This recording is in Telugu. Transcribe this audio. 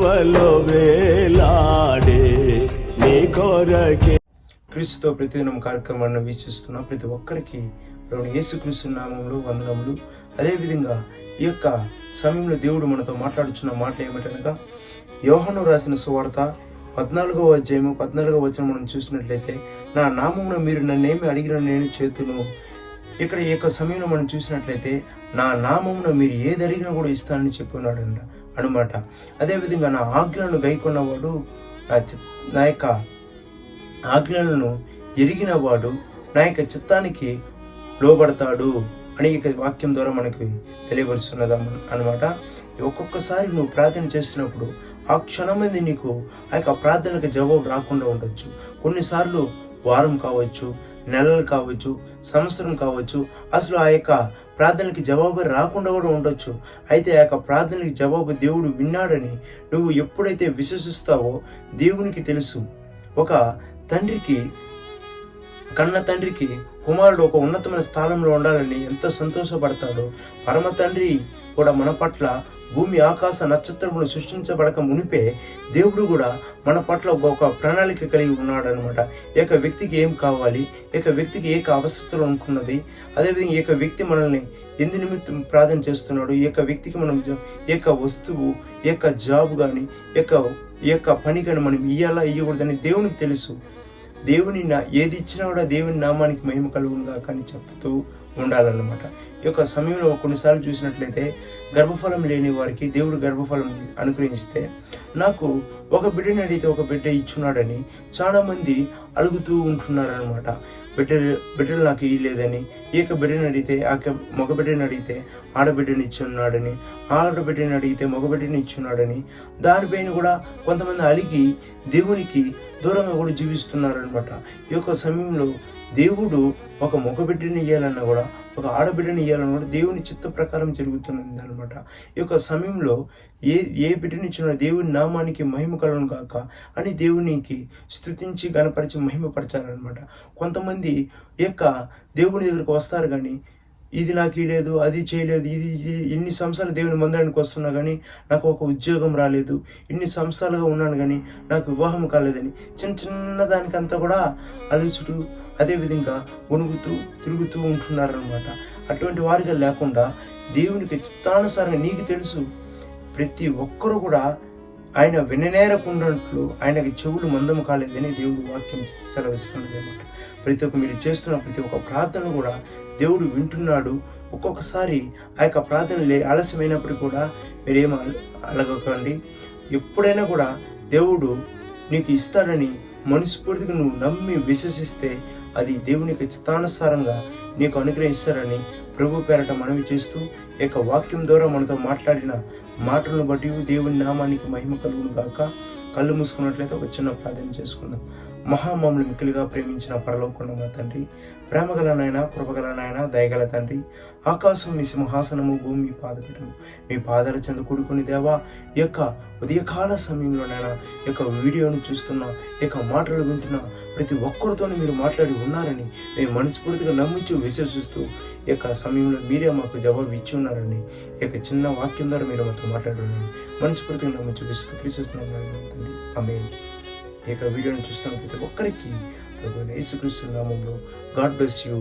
సిలువలో వేలాడే నీ కొరకే. క్రీస్తుతో ప్రతిదినం కార్యక్రమాన్ని వీక్షిస్తున్న ప్రతి ఒక్కరికి ప్రభు యేసుక్రీస్తు నామంలో వందనములు. అదేవిధంగా ఈ యొక్క సమయంలో దేవుడు మనతో మాట్లాడుచున్న మాట ఏమిటనగా యోహను రాసిన సువార్త పద్నాలుగవ అధ్యాయము పద్నాలుగవ వచ్చిన మనం చూసినట్లయితే నా నామంలో మీరు నన్నేమి అడిగిన నేను చేతును. ఇక్కడ ఈ యొక్క సమయంలో మనం చూసినట్లయితే నా నామంలో మీరు ఏది అడిగినా కూడా ఇస్తానని చెప్పినాడు అంట అనమాట అదేవిధంగా నా ఆజ్ఞలను గైకొన్నవాడు నా చి- నా యొక్క ఆజ్ఞలను ఎరిగిన వాడు నా యొక్క చిత్తానికి లోబడతాడు అని ఇక వాక్యం ద్వారా మనకి తెలియపరుస్తున్నది అనమాట ఒక్కొక్కసారి నువ్వు ప్రార్థన చేస్తున్నప్పుడు ఆ క్షణమంది నీకు ఆ యొక్క ప్రార్థనకు జవాబు రాకుండా ఉండొచ్చు. కొన్నిసార్లు వారం కావచ్చు నెలలు కావచ్చు సంవత్సరం కావచ్చు అసలు ఆ యొక్క ప్రార్థనకి జవాబు రాకుండా కూడా ఉండొచ్చు. అయితే ఆ యొక్క ప్రార్థనకి జవాబు దేవుడు విన్నాడని నువ్వు ఎప్పుడైతే విశ్వసిస్తావో దేవునికి తెలుసు. ఒక తండ్రికి కన్న తండ్రికి కుమారుడు ఒక ఉన్నతమైన స్థానంలో ఉండాలని ఎంత సంతోషపడతాడో. పరమ తండ్రి కూడా మన పట్ల భూమి ఆకాశ నక్షత్రములు సృష్టించబడక మునిపే దేవుడు కూడా మన పట్ల ఒక ప్రణాళిక కలిగి ఉన్నాడు అనమాట ఏక వ్యక్తికి ఏం కావాలి? ఏక వ్యక్తికి ఏక అవసరతలు అనుకున్నది. అదేవిధంగా ఏక వ్యక్తి మనల్ని ఎందు నిమిత్తం ప్రార్థన చేస్తున్నాడు? ఈ యొక్క వ్యక్తికి మనం ఏక వస్తువు ఏక యొక్క జాబ్ కానీ ఏక యొక్క ఈ యొక్క పని కానీ మనం ఇయ్యాలా ఇయ్యకూడదని దేవునికి తెలుసు. దేవుని నా ఏది ఇచ్చినా కూడా దేవుని నామానికి మహిమ కలుగునుగా కానీ చెప్తూ ఉండాలన్నమాట. ఈ యొక్క సమయంలో కొన్నిసార్లు చూసినట్లయితే గర్భఫలం లేని వారికి దేవుడు గర్భఫలం అనుగ్రహిస్తే నాకు ఒక బిడ్డని అడిగితే ఒక బిడ్డ ఇచ్చున్నాడని చాలామంది అలుగుతూ అడుగుతూ ఉంటున్నారనమాట బిడ్డలు బిడ్డలు నాకు ఇయ్యలేదని ఈ యొక్క బిడ్డని అడిగితే ఆ యొక్క మగ బిడ్డని అడిగితే ఆడబిడ్డని ఇచ్చున్నాడని ఆడబిడ్డని అడిగితే మగబిడ్డని ఇచ్చున్నాడని దానిపైన కూడా కొంతమంది అలిగి దేవునికి దూరంగా కూడా జీవిస్తున్నారనమాట ఈ యొక్క సమయంలో దేవుడు ఒక మగబిడ్డని ఇవ్వాలన్నా కూడా ఒక ఆడబిడ్డని ఇవ్వాలన్నా కూడా దేవుని చిత్త ప్రకారం జరుగుతున్నది అనమాట ఈ యొక్క సమయంలో ఏ ఏ బిడ్డనిచ్చినా దేవుని నామానికి మహిమ కలను కాక అని దేవునికి స్తుతించి గణపరిచి మహిమపరచాలన్నమాట. కొంతమంది ఈ యొక్క దేవుని దగ్గరికి వస్తారు కానీ ఇది నాకు లేదు అది చేయలేదు ఇది ఎన్ని సంవత్సరాలు దేవుని మందిరానికి వస్తున్నా కానీ నాకు ఒక ఉద్యోగం రాలేదు. ఇన్ని సంవత్సరాలుగా ఉన్నాను కానీ నాకు వివాహం కాలేదని. చిన్న చిన్న దానికంతా కూడా అలుసుడు అదేవిధంగా వణుకుతూ తిరుగుతూ ఉంటున్నారనమాట అటువంటి వారిగా లేకుండా దేవునికి చిత్తానుసారంగా నీకు తెలుసు ప్రతి ఒక్కరూ కూడా ఆయన విననేరకుండాట్లు ఆయనకి చెవులు మందము కాలేదని దేవుడు వాక్యం సెలవిస్తున్నది అనమాట ప్రతి ఒక్క మీరు చేస్తున్న ప్రతి ఒక్క ప్రార్థన కూడా దేవుడు వింటున్నాడు. ఒక్కొక్కసారి ఆ యొక్క ప్రార్థన లే ఆలస్యమైనప్పుడు కూడా మీరేం అలగకండి. ఎప్పుడైనా కూడా దేవుడు నీకు ఇస్తాడని మనస్ఫూర్తిగా నువ్వు నమ్మి విశ్వసిస్తే అది దేవుని యొక్క చిత్తానుసారంగా నీకు అనుగ్రహిస్తారని ప్రభు పేరట మనవి చేస్తూ ఈ యొక్క వాక్యం ద్వారా మనతో మాట్లాడిన మాటలను బట్టి దేవుని నామానికి మహిమ కలుగును గాక. కళ్ళు మూసుకున్నట్లయితే ఒక చిన్న ప్రార్థన చేసుకుందాం. మహామములు మిక్కిలిగా ప్రేమించిన పరలోకుండా తండ్రి ప్రేమగల నాయన కృపగల నాయన దయగల తండ్రి ఆకాశం మీ సింహాసనము భూమి మీ పాదపీఠము. మీ పాదాల చెంద కూడుకుని దేవా ఈ యొక్క ఉదయకాల సమయంలోనైనా ఈ యొక్క వీడియోను చూస్తున్న ఈ యొక్క మాటలు వింటున్న ప్రతి ఒక్కరితో మీరు మాట్లాడి ఉన్నారని మేము మనస్ఫూర్తిగా నమ్మించు విశ్వసిస్తూ ఈ ఈ యొక్క సమయంలో మీరే మాకు జవాబు ఇచ్చి ఉన్నారని ఈ యొక్క చిన్న వాక్యం ద్వారా మీరు మాతో మాట్లాడండి మనస్ఫూర్తిగా నమ్మించు చూపిస్తూ క్రీస్తున్నాం తండ్రి. ఆమె ఈ యొక్క వీడియోని చూస్తున్న ప్రతి ఒక్కరికి ప్రభు యేసుక్రీస్తు నామంలో గాడ్ బ్లెస్ యూ.